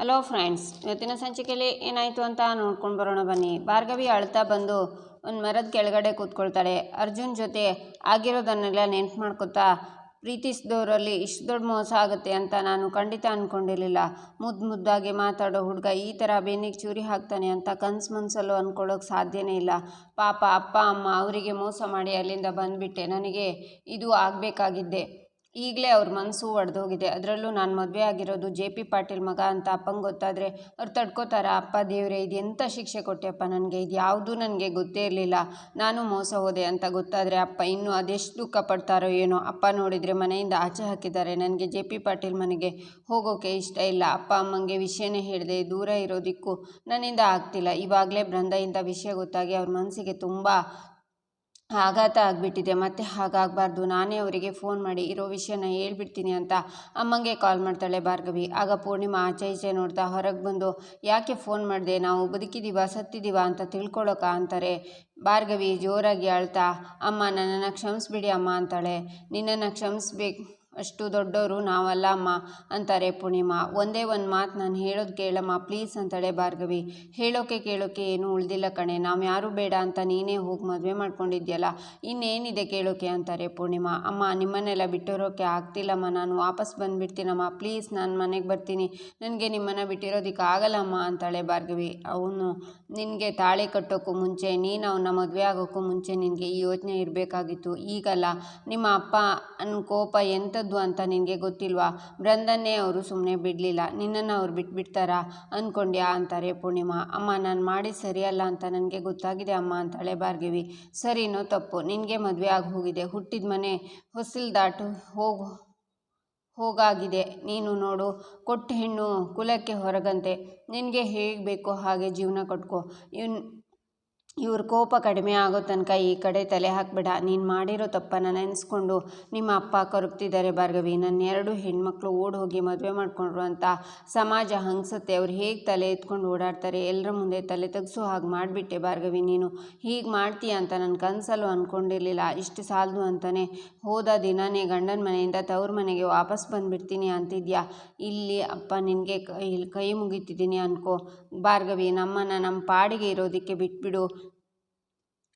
Hello friends, ಇವತ್ತಿನ ಸಂಚಿಕೆಯಲ್ಲಿ ಏನಾಯಿತು ಅಂತ ನೋಡ್ಕೊಂಡು ಬರೋಣ ಬನ್ನಿ. ಭಾರ್ಗವಿ ಅಳ್ತಾ ಬಂದು ಒಂದು ಮರದ ಕೆಳಗಡೆ ಕೂತ್ಕೊಳ್ತಾಳೆ. ಅರ್ಜುನ್ ಜೊತೆ ಆಗಿರೋದನ್ನೆಲ್ಲ ನೆನ್ಪು ಮಾಡ್ಕೊತಾ ಪ್ರೀತಿಸಿದವರಲ್ಲಿ ಇಷ್ಟು ದೊಡ್ಡ ಮೋಸ ಆಗುತ್ತೆ ಅಂತ ನಾನು ಖಂಡಿತ ಅಂದ್ಕೊಂಡಿರಲಿಲ್ಲ ಮುದ್ದು ಮುದ್ದಾಗಿ ಮಾತಾಡೋ ಹುಡುಗ ಈ ಥರ ಬೆನ್ನಿಗೆ ಚೂರಿ ಹಾಕ್ತಾನೆ ಅಂತ ಕನ್ಸು ಮನಸ್ಸಲ್ಲೂ ಅಂದ್ಕೊಳ್ಳೋಕೆ ಸಾಧ್ಯನೇ ಇಲ್ಲ. ಪಾಪ ಅಪ್ಪ, ಅಮ್ಮ ಅವರಿಗೆ ಮೋಸ ಮಾಡಿ ಅಲ್ಲಿಂದ ಬಂದುಬಿಟ್ಟೆ. ನನಗೆ ಇದು ಆಗಬೇಕಾಗಿದ್ದೆ. ಈಗಲೇ ಅವ್ರ ಮನಸ್ಸು ಒಡೆದೋಗಿದೆ. ಅದರಲ್ಲೂ ನಾನು ಮದುವೆ ಆಗಿರೋದು ಜೆ ಪಿ ಪಾಟೀಲ್ ಮಗ ಅಂತ ಅಪ್ಪಂಗೆ ಗೊತ್ತಾದರೆ ಅವ್ರು ತಡ್ಕೋತಾರ, ಅಪ್ಪ ದೇವರೇ, ಇದು ಎಂಥ ಶಿಕ್ಷೆ ಕೊಟ್ಟೆಪ್ಪ ನನಗೆ? ಇದು ಯಾವುದೂ ನನಗೆ ಗೊತ್ತೇ ಇರಲಿಲ್ಲ. ನಾನು ಮೋಸ ಹೋದೆ ಅಂತ ಗೊತ್ತಾದರೆ, ಅಪ್ಪ, ಇನ್ನೂ ಅದೆಷ್ಟು ದುಃಖ ಪಡ್ತಾರೋ ಏನೋ? ಅಪ್ಪ ನೋಡಿದರೆ ಮನೆಯಿಂದ ಆಚೆ ಹಾಕಿದ್ದಾರೆ. ನನಗೆ ಜೆ ಪಿ ಪಾಟೀಲ್ ಮನೆಗೆ ಹೋಗೋಕೆ ಇಷ್ಟ ಇಲ್ಲ. ಅಪ್ಪ ಅಮ್ಮಂಗೆ ವಿಷಯನೇ ಹೇಳಿದೆ, ದೂರ ಇರೋದಕ್ಕೂ ನನ್ನಿಂದ ಆಗ್ತಿಲ್ಲ. ಇವಾಗಲೇ ಬೃಂದಯಿಂದ ವಿಷಯ ಗೊತ್ತಾಗಿ ಅವ್ರ ಮನಸ್ಸಿಗೆ ತುಂಬ ಆಘಾತ ಆಗಿಬಿಟ್ಟಿದೆ, ಮತ್ತೆ ಹಾಗಾಗಬಾರ್ದು. ನಾನೇ ಅವರಿಗೆ ಫೋನ್ ಮಾಡಿ, ಇರೋ ವಿಷಯನ ಹೇಳ್ಬಿಡ್ತೀನಿ ಅಂತ ಅಮ್ಮಂಗೆ ಕಾಲ್ ಮಾಡ್ತಾಳೆ ಭಾರ್ಗವಿ. ಆಗ ಪೂರ್ಣಿಮಾ ಆಚೆ ಈಚೆ ನೋಡ್ತಾ ಹೊರಗೆ ಬಂದು, ಯಾಕೆ ಫೋನ್ ಮಾಡಿದೆ? ನಾವು ಬದುಕಿದ್ದೀವ ಸತ್ತಿದ್ದೀವ ಅಂತ ತಿಳ್ಕೊಳಕ? ಅಂತಾರೆ. ಭಾರ್ಗವಿ ಜೋರಾಗಿ ಅಳ್ತಾ, ಅಮ್ಮ, ನನ್ನನ್ನು ಕ್ಷಮಿಸ್ಬಿಡಿ ಅಮ್ಮ, ಅಂತಾಳೆ. ನಿನ್ನನ್ನು ಕ್ಷಮಿಸ್ಬೇಕು ಅಷ್ಟು ದೊಡ್ಡವರು ನಾವಲ್ಲ, ಅಮ್ಮ, ಅಂತಾರೆ ಪೂರ್ಣಿಮಾ ಒಂದೇ ಒಂದು ಮಾತು ನಾನು ಹೇಳೋದು ಕೇಳಮ್ಮ, ಪ್ಲೀಸ್ ಅಂತಾಳೆ ಭಾರ್ಗವಿ. ಹೇಳೋಕೆ ಕೇಳೋಕೆ ಏನೂ ಉಳ್ದಿಲ್ಲ ಕಣೆ. ನಾವು ಯಾರೂ ಬೇಡ ಅಂತ ನೀನೇ ಹೋಗಿ ಮದುವೆ ಮಾಡ್ಕೊಂಡಿದ್ಯಲ್ಲ, ಇನ್ನೇನಿದೆ ಕೇಳೋಕೆ ಅಂತಾರೆ ಪೂರ್ಣಿಮಾ ಅಮ್ಮ, ನಿಮ್ಮನ್ನೆಲ್ಲ ಬಿಟ್ಟಿರೋಕೆ ಆಗ್ತಿಲ್ಲಮ್ಮ, ನಾನು ವಾಪಸ್ ಬಂದುಬಿಡ್ತೀನಮ್ಮ. ಪ್ಲೀಸ್ ನಾನು ಮನೆಗೆ ಬರ್ತೀನಿ. ನನಗೆ ನಿಮ್ಮನ್ನು ಬಿಟ್ಟಿರೋದಕ್ಕೆ ಆಗಲ್ಲಮ್ಮ ಅಂತಾಳೆ ಭಾರ್ಗವಿ. ಅವನು, ನಿನಗೆ ತಾಳಿ ಕಟ್ಟೋಕ್ಕೂ ಮುಂಚೆ, ನೀನು ಅವನ ಮದುವೆ ಆಗೋಕ್ಕೂ ಮುಂಚೆ ನಿನಗೆ ಈ ಯೋಚನೆ ಇರಬೇಕಾಗಿತ್ತು. ಈಗಲ್ಲ, ನಿಮ್ಮ ಅಪ್ಪ ಅನ್ನ ಕೋಪ ಎಂಥದ್ದು ಅಂತ ನಿನಗೆ ಗೊತ್ತಿಲ್ವಾ? ಬೃಂದನ್ನೇ ಅವರು ಸುಮ್ಮನೆ ಬಿಡಲಿಲ್ಲ. ನಿನ್ನನ್ನು ಅವ್ರು ಬಿಟ್ಬಿಡ್ತಾರಾ? ಅಂದ್ಕೊಂಡ್ಯಾ ಅಂತಾರೆ ಪೂರ್ಣಿಮಾ. ಅಮ್ಮ, ನಾನು ಮಾಡಿ ಸರಿಯಲ್ಲ ಅಂತ ನನಗೆ ಗೊತ್ತಾಗಿದೆ ಅಮ್ಮ ಅಂತಾಳೆ ಭಾರ್ಗವಿ. ಸರಿನೋ ತಪ್ಪು. ನಿನಗೆ ಮದುವೆ ಆಗಿ ಹೋಗಿದೆ ಹುಟ್ಟಿದ ಮನೆ ಹೊಸಲು ದಾಟು ಹೋಗು, ಹೋಗಾಗಿದೆ. ನೀನು ನೋಡು, ಕೊಟ್ಟ ಹೆಣ್ಣು ಕುಲಕ್ಕೆ ಹೊರಗಂತೆ. ನಿನಗೆ ಹೇಗೆ ಬೇಕೋ ಹಾಗೆ ಜೀವನ ಕಟ್ಕೋ. ಇವ್ನು ಇವ್ರ ಕೋಪ ಕಡಿಮೆ ಆಗೋ ತನಕ ಈ ಕಡೆ ತಲೆ ಹಾಕಬೇಡ. ನೀನು ಮಾಡಿರೋ ತಪ್ಪನ್ನು ನೆನೆಸ್ಕೊಂಡು ನಿಮ್ಮ ಅಪ್ಪ ಕರುಪ್ತಿದ್ದಾರೆ ಭಾರ್ಗವಿ. ನನ್ನ ಎರಡು ಹೆಣ್ಮಕ್ಳು ಓಡ್ ಹೋಗಿ ಮದುವೆ ಮಾಡಿಕೊಂಡ್ರು ಅಂತ ಸಮಾಜ ಹಂಗ್ಸತ್ತೆ. ಅವ್ರು ಹೇಗೆ ತಲೆ ಎತ್ಕೊಂಡು ಓಡಾಡ್ತಾರೆ? ಎಲ್ಲರ ಮುಂದೆ ತಲೆ ತೆಗ್ಸೋ ಹಾಗೆ ಮಾಡಿಬಿಟ್ಟೆ ಭಾರ್ಗವಿ. ನೀನು ಹೀಗೆ ಮಾಡ್ತೀಯ ಅಂತ ನನ್ನ ಕನಸಲ್ಲೂ ಅಂದ್ಕೊಂಡಿರಲಿಲ್ಲ ಇಷ್ಟು ಸಾಲದು ಅಂತಲೇ ಹೋದ ದಿನನೇ ಗಂಡನ ಮನೆಯಿಂದ ತವ್ರ ಮನೆಗೆ ವಾಪಸ್ ಬಂದುಬಿಡ್ತೀನಿ ಅಂತಿದ್ಯಾ? ಇಲ್ಲಿ ಅಪ್ಪ ನಿನಗೆ ಕೈ ಕೈ ಮುಗಿತಿದ್ದೀನಿ ಅನ್ಕೋ. ಭಾರ್ಗವಿ, ನಮ್ಮನ್ನು ನಮ್ಮ ಪಾಡಿಗೆ ಇರೋದಕ್ಕೆ ಬಿಟ್ಬಿಡು.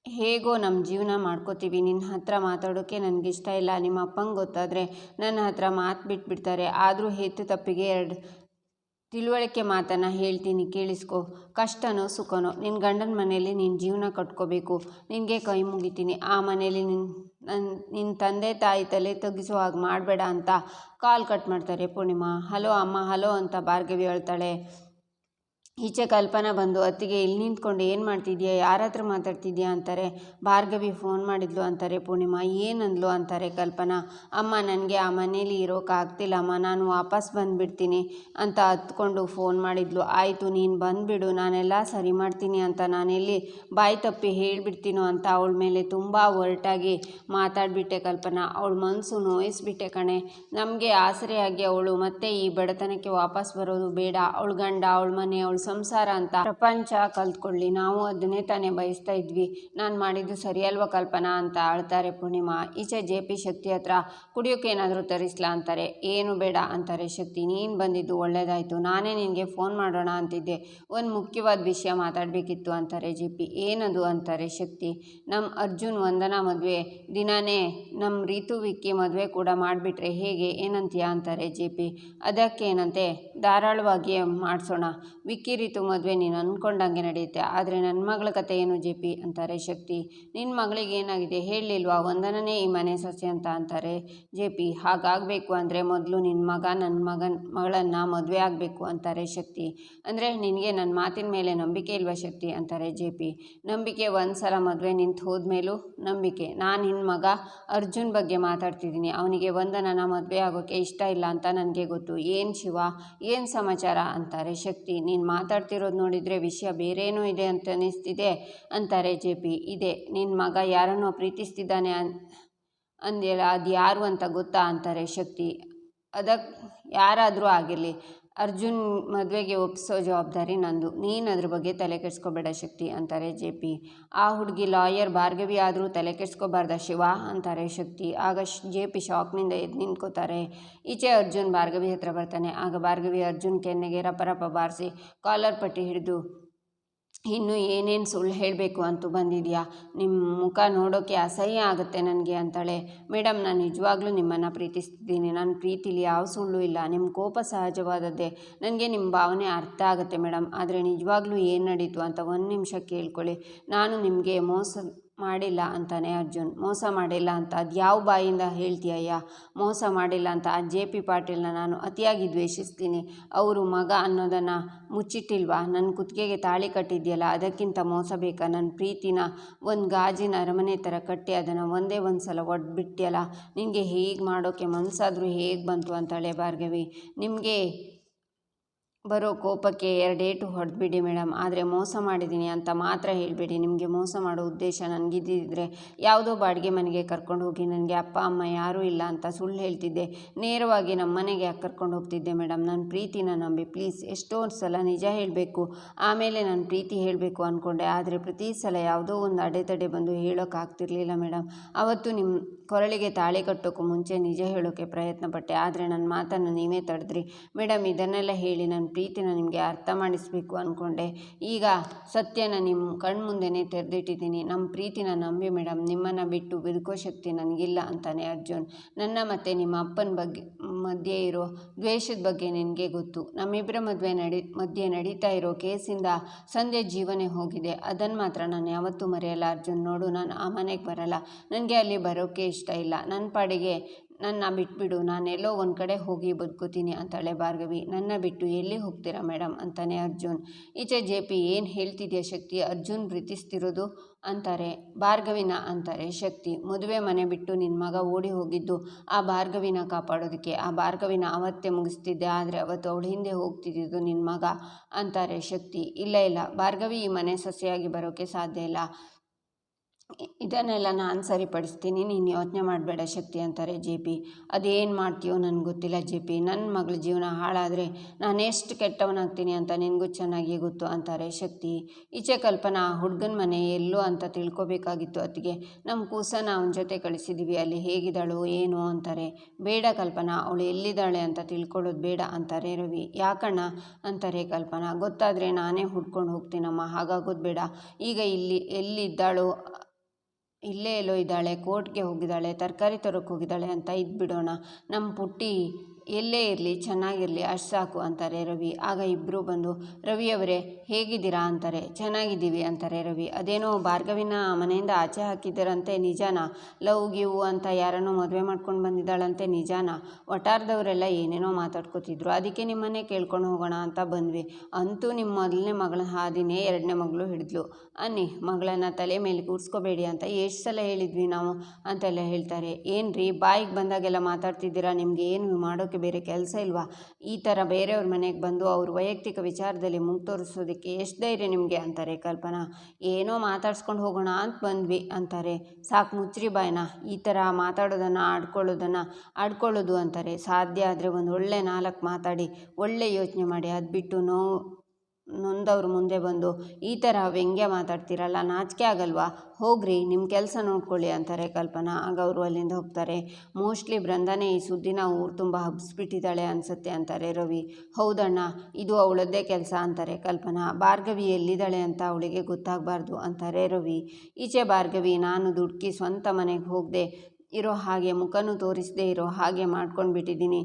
ಹೇಗೋ ನಮ್ಮ ಜೀವನ ಮಾಡ್ಕೋತೀವಿ. ನಿನ್ನ ಹತ್ರ ಮಾತಾಡೋಕ್ಕೆ ನನಗಿಷ್ಟ ಇಲ್ಲ. ನಿಮ್ಮ ಅಪ್ಪಂಗೆ ಗೊತ್ತಾದರೆ ನನ್ನ ಹತ್ರ ಮಾತು ಬಿಟ್ಬಿಡ್ತಾರೆ. ಆದರೂ ಹೆತ್ತು ತಪ್ಪಿಗೆ ಎರಡು ತಿಳುವಳಿಕೆ ಮಾತನ್ನು ಹೇಳ್ತೀನಿ. ಕೇಳಿಸ್ಕೊ. ಕಷ್ಟನೋ ಸುಖನೋ ನಿನ್ನ ಗಂಡನ ಮನೆಯಲ್ಲಿ ನಿನ್ನ ಜೀವನ ಕಟ್ಕೋಬೇಕು. ನಿನಗೆ ಕೈ ಮುಗಿತೀನಿ. ಆ ಮನೆಯಲ್ಲಿ ನಿನ್ನ ನನ್ನ ನಿನ್ನ ತಂದೆ ತಾಯಿ ತಲೆ ತಗ್ಗಿಸೋ ಹಾಗೆ ಮಾಡಬೇಡ ಅಂತ ಕಾಲ್ ಕಟ್ ಮಾಡ್ತಾರೆ ಪೂರ್ಣಿಮಾ. ಹಲೋ ಅಮ್ಮ, ಹಲೋ ಅಂತ ಭಾರ್ಗವಿ ಹೇಳ್ತಾಳೆ. ಈಚೆ ಕಲ್ಪನಾ ಬಂದು, ಅತ್ತಿಗೆ, ಇಲ್ಲಿ ನಿಂತ್ಕೊಂಡು ಏನು ಮಾಡ್ತಿದ್ಯಾ? ಯಾರ ಹತ್ರ ಮಾತಾಡ್ತಿದ್ಯಾ? ಅಂತಾರೆ. ಭಾರ್ಗವಿ ಫೋನ್ ಮಾಡಿದ್ಲು ಅಂತಾರೆ, ಪೂರ್ಣಿಮಾ, ಏನಂದ್ಲು? ಅಂತಾರೆ ಕಲ್ಪನಾ. ಅಮ್ಮ, ನನಗೆ ಆ ಮನೇಲಿ ಇರೋಕ್ಕಾಗ್ತಿಲ್ಲ ಅಮ್ಮ, ನಾನು ವಾಪಸ್ ಬಂದುಬಿಡ್ತೀನಿ ಅಂತ ಹತ್ಕೊಂಡು ಫೋನ್ ಮಾಡಿದ್ಲು. ಆಯಿತು, ನೀನು ಬಂದುಬಿಡು, ನಾನೆಲ್ಲ ಸರಿ ಮಾಡ್ತೀನಿ ಅಂತ ನಾನೆಲ್ಲಿ ಬಾಯಿ ತಪ್ಪಿ ಹೇಳಿಬಿಡ್ತೀನೋ ಅಂತ ಅವಳ ಮೇಲೆ ತುಂಬ ಒರಟಾಗಿ ಮಾತಾಡಿಬಿಟ್ಟೆ ಕಲ್ಪನಾ. ಅವಳ ಮನಸ್ಸು ನೋಯಿಸ್ಬಿಟ್ಟೆ ಕಣೆ. ನಮಗೆ ಆಸರೆಯಾಗಿ ಅವಳು ಮತ್ತೆ ಈ ಬಡತನಕ್ಕೆ ವಾಪಸ್ ಬರೋದು ಬೇಡ. ಅವಳ ಗಂಡ, ಅವಳ ಮನೆ, ಅವಳ ಸಂಸಾರ ಅಂತ. ಪ್ರಪಂಚ ಕಲ್ತ್ಕೊಳ್ಳಿ. ನಾವು ಅದನ್ನೇ ತಾನೇ ಬಯಸ್ತಾ ಇದ್ವಿ. ನಾನು ಮಾಡಿದ್ದು ಸರಿಯಲ್ವ ಕಲ್ಪನಾ ಅಂತ ಆಳ್ತಾರೆ ಪೂರ್ಣಿಮಾ. ಈಚೆ ಜೆ ಪಿ ಶಕ್ತಿ ಹತ್ರ ಕುಡಿಯೋಕೆ ಏನಾದರೂ ತರಿಸ್ಲಾ ಅಂತಾರೆ. ಏನು ಬೇಡ ಅಂತಾರೆ ಶಕ್ತಿ. ನೀನು ಬಂದಿದ್ದು ಒಳ್ಳೇದಾಯಿತು. ನಾನೇ ನಿನಗೆ ಫೋನ್ ಮಾಡೋಣ ಅಂತಿದ್ದೆ. ಒಂದು ಮುಖ್ಯವಾದ ವಿಷಯ ಮಾತಾಡಬೇಕಿತ್ತು ಅಂತಾರೆ ಜೆ ಪಿ. ಏನದು ಅಂತಾರೆ ಶಕ್ತಿ? ನಮ್ಮ ಅರ್ಜುನ್ ವಂದನಾ ಮದುವೆ ದಿನಾನೇ ನಮ್ಮ ರೀತು ವಿಕ್ಕಿ ಮದುವೆ ಕೂಡ ಮಾಡಿಬಿಟ್ರೆ ಹೇಗೆ? ಏನಂತೀಯ ಅಂತಾರೆ ಜೆ ಪಿ. ಅದಕ್ಕೇನಂತೆ? ಧಾರಾಳವಾಗಿ ಮಾಡಿಸೋಣ. ವಿಕ್ಕಿ ರೀತು ಮದುವೆ, ನೀನು ಅಂದ್ಕೊಂಡಂಗೆ ನಡೆಯುತ್ತೆ. ಆದರೆ ನನ್ನ ಮಗಳ ಕತೆ ಏನು ಜೆ ಪಿ? ಅಂತಾರೆ ಶಕ್ತಿ. ನಿನ್ನ ಮಗಳಿಗೆ ಏನಾಗಿದೆ? ಹೇಳಲಿಲ್ವಾ? ವಂದನನೇ ಈ ಮನೆ ಸಸ್ಯ ಅಂತ ಅಂತಾರೆ ಜೆ ಪಿ. ಹಾಗಾಗಬೇಕು ಅಂದರೆ ಮೊದಲು ನಿನ್ನ ಮಗ ನನ್ನ ಮಗನ, ಮಗಳನ್ನು ಮದುವೆ ಆಗಬೇಕು ಅಂತಾರೆ ಶಕ್ತಿ. ಅಂದರೆ ನಿನಗೆ ನನ್ನ ಮಾತಿನ ಮೇಲೆ ನಂಬಿಕೆ ಇಲ್ವಾ ಶಕ್ತಿ? ಅಂತಾರೆ ಜೆ ಪಿ. ನಂಬಿಕೆ ಒಂದು ಸಲ ಮದುವೆ ನಿಂತು ಹೋದ್ಮೇಲೂ ನಂಬಿಕೆ. ನಾನು ನಿನ್ನ ಮಗ ಅರ್ಜುನ್ ಬಗ್ಗೆ ಮಾತಾಡ್ತಿದ್ದೀನಿ. ಅವನಿಗೆ ವಂದನನ ಮದುವೆ ಆಗೋಕ್ಕೆ ಇಷ್ಟ ಇಲ್ಲ ಅಂತ ನನಗೆ ಗೊತ್ತು. ಏನು ಶಿವ? ಏನು ಸಮಾಚಾರ? ಅಂತಾರೆ ಶಕ್ತಿ. ನೀನು ಮಾತಾಡ್ತಿರೋದು ನೋಡಿದರೆ ವಿಷಯ ಬೇರೇನೂ ಇದೆ ಅಂತ ಅನ್ನಿಸ್ತಿದೆ ಅಂತಾರೆ ಜೆ ಪಿ. ಇದೆ ನಿನ್ನ ಮಗ ಯಾರನ್ನೋ ಪ್ರೀತಿಸ್ತಿದ್ದಾನೆ ಅನ್, ಅಂದ್ಯಲ್ಲ ಅದು ಯಾರು ಅಂತ ಗೊತ್ತಾ ಅಂತಾರೆ ಶಕ್ತಿ. ಅದಕ್ಕೆ ಯಾರಾದರೂ ಆಗಿರಲಿ. ಅರ್ಜುನ್ ಮದುವೆಗೆ ಒಪ್ಪಿಸೋ ಜವಾಬ್ದಾರಿ ನಂದು. ನೀನು ಅದ್ರ ಬಗ್ಗೆ ತಲೆ ಕೆಡಿಸ್ಕೋಬೇಡ ಶಕ್ತಿ, ಅಂತಾರೆ ಜೆ ಪಿ. ಆ ಹುಡುಗಿ ಲಾಯರ್ ಭಾರ್ಗವಿ ಆದರೂ ತಲೆ ಕೆಡಿಸ್ಕೋಬಾರ್ದ ಶಿವ, ಅಂತಾರೆ ಶಕ್ತಿ. ಆಗ ಶ್, ಜೆ ಪಿ ಶಾಕ್ನಿಂದ ಎದ್ದು ನಿಂತ್ಕೋತಾರೆ. ಈಚೆ ಅರ್ಜುನ್ ಭಾರ್ಗವಿ ಹತ್ರ ಬರ್ತಾನೆ. ಆಗ ಭಾರ್ಗವಿ ಅರ್ಜುನ್ ಕೆನ್ನೆಗೆ ರಪ ರಪ ಬಾರಿಸಿ ಕಾಲರ್ ಪಟ್ಟಿ ಹಿಡಿದು ಇನ್ನು ಏನೇನು ಸುಳ್ಳು ಹೇಳಬೇಕು ಅಂತೂ ಬಂದಿದೆಯಾ? ನಿಮ್ಮ ಮುಖ ನೋಡೋಕ್ಕೆ ಅಸಹ್ಯ ಆಗುತ್ತೆ ನನಗೆ ಅಂತಾಳೆ. ಮೇಡಮ್ ನಾನು ನಿಜವಾಗ್ಲೂ ನಿಮ್ಮನ್ನು ಪ್ರೀತಿಸ್ತಿದ್ದೀನಿ. ನನ್ನ ಪ್ರೀತಿಲಿ ಯಾವ ಸುಳ್ಳು ಇಲ್ಲ. ನಿಮ್ಮ ಕೋಪ ಸಹಜವಾದದ್ದೇ. ನನಗೆ ನಿಮ್ಮ ಭಾವನೆ ಅರ್ಥ ಆಗುತ್ತೆ ಮೇಡಮ್ ಆದರೆ ನಿಜವಾಗ್ಲೂ ಏನು ನಡೀತು ಅಂತ ಒಂದು ನಿಮಿಷ ಕೇಳ್ಕೊಳ್ಳಿ. ನಾನು ನಿಮಗೆ ಮೋಸ ಮಾಡಿಲ್ಲ ಅಂತಾನೆ ಅರ್ಜುನ್. ಮೋಸ ಮಾಡಿಲ್ಲ ಅಂತ ಅದು ಯಾವ ಬಾಯಿಂದ ಹೇಳ್ತೀಯಯ್ಯ? ಮೋಸ ಮಾಡಿಲ್ಲ ಅಂತ ಆ ಜೆ ಪಿ ಪಾಟೀಲ್ನ ನಾನು ಅತಿಯಾಗಿ ದ್ವೇಷಿಸ್ತೀನಿ. ಅವರು ಮಗ ಅನ್ನೋದನ್ನು ಮುಚ್ಚಿಟ್ಟಿಲ್ವಾ? ನನ್ನ ಕುತ್ತಿಗೆಗೆ ತಾಳಿ ಕಟ್ಟಿದ್ಯಲ್ಲ, ಅದಕ್ಕಿಂತ ಮೋಸ ಬೇಕಾ? ನನ್ನ ಪ್ರೀತಿನ ಒಂದು ಗಾಜಿನ ಅರಮನೆ ಥರ ಕಟ್ಟಿ ಅದನ್ನು ಒಂದೇ ಒಂದು ಸಲ ಒಡ್ಬಿಟ್ಟಿಯಲ್ಲ ನಿನಗೆ ಹೇಗೆ ಮಾಡೋಕ್ಕೆ ಮನಸ್ಸಾದರೂ ಹೇಗೆ ಬಂತು ಅಂತಾಳೆ ಭಾರ್ಗವಿ. ನಿಮಗೆ ಬರೋ ಕೋಪಕ್ಕೆ ಎರಡೇಟು ಹೊಡೆದ್ಬಿಡಿ ಮೇಡಮ್. ಆದರೆ ಮೋಸ ಮಾಡಿದ್ದೀನಿ ಅಂತ ಮಾತ್ರ ಹೇಳಬೇಡಿ. ನಿಮಗೆ ಮೋಸ ಮಾಡೋ ಉದ್ದೇಶ ನನಗಿದ್ದಿದ್ರೆ ಯಾವುದೋ ಬಾಡಿಗೆ ಮನೆಗೆ ಕರ್ಕೊಂಡು ಹೋಗಿ ನನಗೆ ಅಪ್ಪ, ಅಮ್ಮ ಯಾರೂ ಇಲ್ಲ ಅಂತ ಸುಳ್ಳು ಹೇಳ್ತಿದ್ದೆ. ನೇರವಾಗಿ ನಮ್ಮ ಮನೆಗೆ ಕರ್ಕೊಂಡು ಹೋಗ್ತಿದ್ದೆ ಮೇಡಮ್. ನನ್ನ ಪ್ರೀತಿನ ನಂಬಿ ಪ್ಲೀಸ್ ಎಷ್ಟೋ ಸಲ ನಿಜ ಹೇಳಬೇಕು. ಆಮೇಲೆ ನನ್ನ ಪ್ರೀತಿ ಹೇಳಬೇಕು ಅಂದ್ಕೊಂಡೆ ಆದರೆ ಪ್ರತಿ ಸಲ ಯಾವುದೋ ಒಂದು ಅಡೆತಡೆ ಬಂದು ಹೇಳೋಕ್ಕಾಗ್ತಿರ್ಲಿಲ್ಲ ಮೇಡಮ್. ಅವತ್ತು ನಿಮ್ಮ ಕೊರಳಿಗೆ ತಾಳಿ ಕಟ್ಟೋಕ್ಕೂ ಮುಂಚೆ ನಿಜ ಹೇಳೋಕ್ಕೆ ಪ್ರಯತ್ನ ಪಟ್ಟೆ ಆದರೆ ನನ್ನ ಮಾತನ್ನು ನೀವೇ ತಡೆದ್ರಿ. ಮೇಡಮ್, ಇದನ್ನೆಲ್ಲ ಹೇಳಿ ನನ್ನ ಪ್ರೀತಿನ ನಿಮಗೆ ಅರ್ಥ ಮಾಡಿಸ್ಬೇಕು ಅಂದ್ಕೊಂಡೆ ಈಗ ಸತ್ಯನ ನಿಮ್ಮ ಕಣ್ಮುಂದೆನೇ ತೆರೆದಿಟ್ಟಿದ್ದೀನಿ. ನಮ್ಮ ಪ್ರೀತಿನ ನಂಬಿ ಮೇಡಮ್ ನಿಮ್ಮನ್ನು ಬಿಟ್ಟು ಬದುಕೋ ಶಕ್ತಿ ನನಗಿಲ್ಲ ಅಂತಾನೆ ಅರ್ಜುನ್. ನನ್ನ ಮತ್ತು ನಿಮ್ಮ ಅಪ್ಪನ ಬಗ್ಗೆ, ಮಧ್ಯೆ ಇರೋ ದ್ವೇಷದ ಬಗ್ಗೆ ನಿನಗೆ ಗೊತ್ತು. ನಮ್ಮಿಬ್ಬರ ಮದುವೆ ನಡಿ, ಮಧ್ಯೆ ನಡೀತಾ ಇರೋ ಕೇಸಿಂದ ಸಂಧ್ಯೆ ಜೀವನೇ ಹೋಗಿದೆ. ಅದನ್ನು ಮಾತ್ರ ನಾನು ಯಾವತ್ತೂ ಮರೆಯಲ್ಲ ಅರ್ಜುನ್. ನೋಡು, ನಾನು ಆ ಮನೆಗೆ ಬರಲ್ಲ. ನನಗೆ ಅಲ್ಲಿ ಬರೋಕ್ಕೆ ಇಷ್ಟ ಇಲ್ಲ. ನನ್ನ ಪಾಡಿಗೆ ನನ್ನ ಬಿಟ್ಬಿಡು ನಾನೆಲ್ಲೋ ಒಂದು ಕಡೆ ಹೋಗಿ ಬದುಕೋತೀನಿ ಅಂತಾಳೆ ಭಾರ್ಗವಿ. ನನ್ನ ಬಿಟ್ಟು ಎಲ್ಲಿ ಹೋಗ್ತೀರಾ ಮೇಡಮ್ ಅಂತಾನೆ ಅರ್ಜುನ್. ಈಚೆ ಜೆ ಪಿ ಏನು ಹೇಳ್ತಿದ್ಯಾ ಶಕ್ತಿ? ಅರ್ಜುನ್ ಪ್ರೀತಿಸ್ತಿರೋದು? ಅಂತಾರೆ. ಭಾರ್ಗವಿನ ಅಂತಾರೆ, ಶಕ್ತಿ, ಮದುವೆ ಮನೆ ಬಿಟ್ಟು ನಿನ್ನ ಮಗ ಓಡಿ ಹೋಗಿದ್ದು ಆ ಭಾರ್ಗವಿನ ಕಾಪಾಡೋದಕ್ಕೆ. ಆ ಭಾರ್ಗವಿನ ಅವತ್ತೆ ಮುಗಿಸ್ತಿದ್ದೆ, ಆದರೆ ಅವತ್ತು ಅವಳು ಹಿಂದೆ ಹೋಗ್ತಿದ್ದು ನಿನ್ನ ಮಗ, ಅಂತಾರೆ ಶಕ್ತಿ. ಇಲ್ಲ ಇಲ್ಲ, ಭಾರ್ಗವಿ ಈ ಮನೆ ಸಸಿಯಾಗಿ ಬರೋಕ್ಕೆ ಸಾಧ್ಯ ಇಲ್ಲ. ಇದನ್ನೆಲ್ಲ ನಾನು ಸರಿಪಡಿಸ್ತೀನಿ, ನೀನು ಯೋಚನೆ ಮಾಡಬೇಡ ಶಕ್ತಿ ಅಂತಾರೆ ಜೆ ಪಿ. ಅದೇನು ಮಾಡ್ತೀಯೋ ನನಗೆ ಗೊತ್ತಿಲ್ಲ ಜೆ ಪಿ. ನನ್ನ ಮಗಳ ಜೀವನ ಹಾಳಾದರೆ ನಾನು ಎಷ್ಟು ಕೆಟ್ಟವನಾಗ್ತೀನಿ ಅಂತ ನಿನಗೂ ಚೆನ್ನಾಗಿ ಗೊತ್ತು ಅಂತಾರೆ ಶಕ್ತಿ. ಈಚೆ ಕಲ್ಪನಾ, ಹುಡುಗನ ಮನೆ ಎಲ್ಲೋ ಅಂತ ತಿಳ್ಕೊಬೇಕಾಗಿತ್ತು ಅತ್ತಿಗೆ. ನಮ್ಮ ಕೂಸನ ಅವನ ಜೊತೆ ಕಳಿಸಿದ್ದೀವಿ ಅಲ್ಲಿ ಹೇಗಿದ್ದಾಳು, ಏನು ಅಂತಾರೆ. ಬೇಡ ಕಲ್ಪನಾ, ಅವಳು ಎಲ್ಲಿದ್ದಾಳೆ ಅಂತ ತಿಳ್ಕೊಳ್ಳೋದು ಬೇಡ ಅಂತಾರೆ ರವಿ. ಯಾಕಣ್ಣ? ಅಂತಾರೆ ಕಲ್ಪನಾ. ಗೊತ್ತಾದರೆ ನಾನೇ ಹುಡ್ಕೊಂಡು ಹೋಗ್ತೀನಮ್ಮ, ಹಾಗಾಗೋದು ಬೇಡ. ಈಗ ಇಲ್ಲಿ ಎಲ್ಲಿದ್ದಾಳೋ ಇಲ್ಲೇ ಎಲ್ಲೋ ಇದ್ದಾಳೆ ಕೋರ್ಟ್ಗೆ ಹೋಗಿದ್ದಾಳೆ ತರಕಾರಿ ತರೋಕ್ಕೆ ಹೋಗಿದ್ದಾಳೆ ಅಂತ ಇದ್ಬಿಡೋಣ. ನಮ್ಮ ಪುಟ್ಟಿ ಎಲ್ಲೇ ಇರಲಿ, ಚೆನ್ನಾಗಿರಲಿ, ಅಷ್ಟು ಸಾಕು ಅಂತಾರೆ ರವಿ. ಆಗ ಇಬ್ಬರು ಬಂದು ರವಿಯವರೇ ಹೇಗಿದ್ದೀರಾ? ಅಂತಾರೆ. ಚೆನ್ನಾಗಿದ್ದೀವಿ ಅಂತಾರೆ ರವಿ. ಅದೇನೋ ಭಾರ್ಗವಿನ ಮನೆಯಿಂದ ಆಚೆ ಹಾಕಿದ್ದಾರಂತೆ ನಿಜಾನ? ಲವ್, ಗಿವ್ ಅಂತ ಯಾರನ್ನೋ ಮದುವೆ ಮಾಡ್ಕೊಂಡು ಬಂದಿದ್ದಾಳಂತೆ ನಿಜಾನ? ವಟಾರದವರೆಲ್ಲ ಏನೇನೋ ಮಾತಾಡ್ಕೋತಿದ್ರು. ಅದಕ್ಕೆ ನಿಮ್ಮನ್ನೇ ಕೇಳ್ಕೊಂಡು ಹೋಗೋಣ ಅಂತ ಬಂದ್ವಿ. ಅಂತೂ ನಿಮ್ಮ ಮೊದಲನೇ ಮಗಳ ಹಾದಿನೇ ಎರಡನೇ ಮಗಳು ಹಿಡಿದ್ಲು. ಅನ್ನಿ, ಮಗಳನ್ನು ತಲೆ ಮೇಲೆ ಕೂರಿಸ್ಕೋಬೇಡಿ ಅಂತ ಎಷ್ಟು ಸಲ ಹೇಳಿದ್ವಿ ನಾವು? ಅಂತೆಲ್ಲ ಹೇಳ್ತಾರೆ. ಏನು ರೀ ಬಾಯಿಗೆ ಬಂದಾಗೆಲ್ಲ ಮಾತಾಡ್ತಿದ್ದೀರಾ? ನಿಮಗೆ ಏನು ಮಾಡೋಕ್ಕೆ ಬೇರೆ ಕೆಲಸ ಇಲ್ವಾ? ಈ ಥರ ಬೇರೆಯವ್ರ ಮನೆಗೆ ಬಂದು ಅವ್ರ ವೈಯಕ್ತಿಕ ವಿಚಾರದಲ್ಲಿ ಮುಗ್ ತೋರಿಸೋದಕ್ಕೆ ಎಷ್ಟು ಧೈರ್ಯ ನಿಮಗೆ? ಅಂತಾರೆ ಕಲ್ಪನಾ. ಏನೋ ಮಾತಾಡ್ಸ್ಕೊಂಡು ಹೋಗೋಣ ಅಂತ ಬಂದ್ವಿ ಅಂತಾರೆ. ಸಾಕು ಮುಚ್ಚ್ರಿ ಬಾಯ್ನ ಈ ಥರ ಮಾತಾಡೋದನ್ನು ಆಡ್ಕೊಳ್ಳೋದನ್ನು ಆಡ್ಕೊಳ್ಳೋದು ಅಂತಾರೆ. ಸಾಧ್ಯ ಆದರೆ ಒಂದು ಒಳ್ಳೆ ನಾಲ್ಕು ಮಾತಾಡಿ, ಒಳ್ಳೆ ಯೋಚನೆ ಮಾಡಿ ಅದು ಬಿಟ್ಟು ನೋವು ನೊಂದವ್ರ ಮುಂದೆ ಬಂದು, ಈ ಥರ ವ್ಯಂಗ್ಯ ಮಾತಾಡ್ತೀರಲ್ಲ, ನಾಚಿಕೆ ಆಗಲ್ವಾ? ಹೋಗ್ರಿ ನಿಮ್ಮ ಕೆಲಸ ನೋಡ್ಕೊಳ್ಳಿ ಅಂತಾರೆ ಕಲ್ಪನಾ. ಆಗ ಅವರು ಅಲ್ಲಿಂದ ಹೋಗ್ತಾರೆ. ಮೋಸ್ಟ್ಲಿ ಬೃಂದನೇ ಈ ಸುದ್ದಿನ ಊರು ತುಂಬ ಹಬ್ಬಿಸ್ಬಿಟ್ಟಿದ್ದಾಳೆ ಅನಿಸುತ್ತೆ ಅಂತಾರೆ ರವಿ. ಹೌದಣ್ಣ, ಇದು ಅವಳದ್ದೇ ಕೆಲಸ ಅಂತಾರೆ ಕಲ್ಪನಾ. ಭಾರ್ಗವಿ ಎಲ್ಲಿದ್ದಾಳೆ ಅಂತ ಅವಳಿಗೆ ಗೊತ್ತಾಗಬಾರ್ದು ಅಂತಾರೆ ರವಿ. ಈಚೆ ಭಾರ್ಗವಿ, ನಾನು ದುಡ್ಕಿ ಸ್ವಂತ ಮನೆಗೆ ಹೋಗದೆ ಇರೋ ಹಾಗೆ, ಮುಖನೂ ತೋರಿಸದೆ ಇರೋ ಹಾಗೆ ಮಾಡ್ಕೊಂಡು ಬಿಟ್ಟಿದ್ದೀನಿ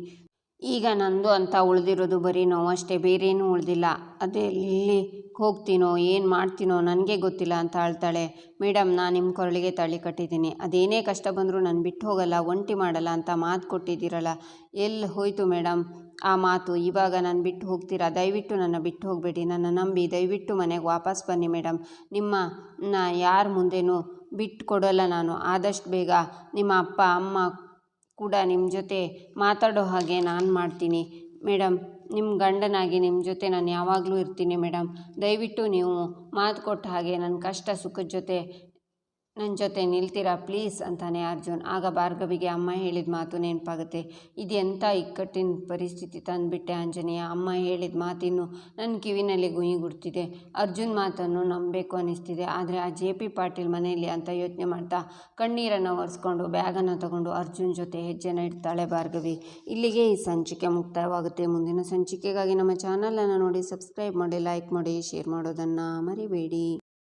ಈಗ ನಂದು ಅಂತ ಉಳಿದಿರೋದು ಬರೀ ನೋವಷ್ಟೇ, ಬೇರೇನೂ ಉಳಿದಿಲ್ಲ. ಅದೇ ಇಲ್ಲಿ ಹೋಗ್ತೀನೋ, ಏನು ಮಾಡ್ತೀನೋ ನನಗೆ ಗೊತ್ತಿಲ್ಲ ಅಂತ ಅಳ್ತಾಳೆ. ಮೇಡಮ್ ನಾನು ನಿಮ್ಮ ಕೊರಳಿಗೆ ತಾಳಿ ಕಟ್ಟಿದ್ದೀನಿ. ಅದೇನೇ ಕಷ್ಟ ಬಂದರೂ ನಾನು ಬಿಟ್ಟು ಹೋಗಲ್ಲ, ಒಂಟಿ ಮಾಡಲ್ಲ ಅಂತ ಮಾತು ಕೊಟ್ಟಿದ್ದೀರಲ್ಲ. ಎಲ್ಲಿ ಹೋಯಿತು ಮೇಡಮ್ ಆ ಮಾತು? ಇವಾಗ ನಾನು ಬಿಟ್ಟು ಹೋಗ್ತೀರಾ? ದಯವಿಟ್ಟು ನನ್ನ ಬಿಟ್ಟು ಹೋಗಬೇಡಿ. ನನ್ನ ನಂಬಿ ದಯವಿಟ್ಟು ಮನೆಗೆ ವಾಪಸ್ ಬನ್ನಿ ಮೇಡಮ್ ನಿಮ್ಮ ನಾ ಯಾರ ಮುಂದೆನೂ ಬಿಟ್ಟು ಕೊಡೋಲ್ಲ ನಾನು. ಆದಷ್ಟು ಬೇಗ ನಿಮ್ಮ ಅಪ್ಪ, ಅಮ್ಮ ಕೂಡ ನಿಮ್ಮ ಜೊತೆ ಮಾತಾಡೋ ಹಾಗೆ ನಾನು ಮಾಡ್ತೀನಿ. ಮೇಡಮ್ ನಿಮ್ಮ ಗಂಡನಾಗಿ ನಿಮ್ಮ ಜೊತೆ ನಾನು ಯಾವಾಗಲೂ ಇರ್ತೀನಿ ಮೇಡಮ್ ದಯವಿಟ್ಟು ನೀವು ಮಾತು ಕೊಟ್ಟ ಹಾಗೆ ನನ್ನ ಕಷ್ಟ ಸುಖದ ಜೊತೆ ನನ್ನ ಜೊತೆ ನಿಲ್ತೀರಾ ಪ್ಲೀಸ್? ಅಂತಾನೆ ಅರ್ಜುನ್. ಆಗ ಭಾರ್ಗವಿಗೆ ಅಮ್ಮ ಹೇಳಿದ ಮಾತು ನೆನಪಾಗುತ್ತೆ. ಇದು ಎಂಥ ಇಕ್ಕಟ್ಟಿನ ಪರಿಸ್ಥಿತಿ ತಂದುಬಿಟ್ಟೆ ಆಂಜನೇಯ. ಅಮ್ಮ ಹೇಳಿದ ಮಾತಿನ್ನು ನನ್ನ ಕಿವಿನಲ್ಲಿ ಗುಯಿಗುಡ್ತಿದೆ ಅರ್ಜುನ್ ಮಾತನ್ನು ನಂಬಬೇಕು ಅನ್ನಿಸ್ತಿದೆ ಆದರೆ ಆ ಜೆ ಪಿ ಪಾಟೀಲ್ ಮನೆಯಲ್ಲಿ ಅಂತ ಯೋಚನೆ ಮಾಡ್ತಾ ಕಣ್ಣೀರನ್ನು ಒರೆಸ್ಕೊಂಡು ಬ್ಯಾಗನ್ನು ತಗೊಂಡು ಅರ್ಜುನ್ ಜೊತೆ ಹೆಜ್ಜೆನ ಇಡ್ತಾಳೆ ಭಾರ್ಗವಿ. ಇಲ್ಲಿಗೆ ಈ ಸಂಚಿಕೆ ಮುಕ್ತಾಯವಾಗುತ್ತೆ ಮುಂದಿನ ಸಂಚಿಕೆಗಾಗಿ ನಮ್ಮ ಚಾನಲನ್ನು ನೋಡಿ ಸಬ್ಸ್ಕ್ರೈಬ್ ಮಾಡಿ, ಲೈಕ್ ಮಾಡಿ, ಶೇರ್ ಮಾಡೋದನ್ನು ಮರಿಬೇಡಿ.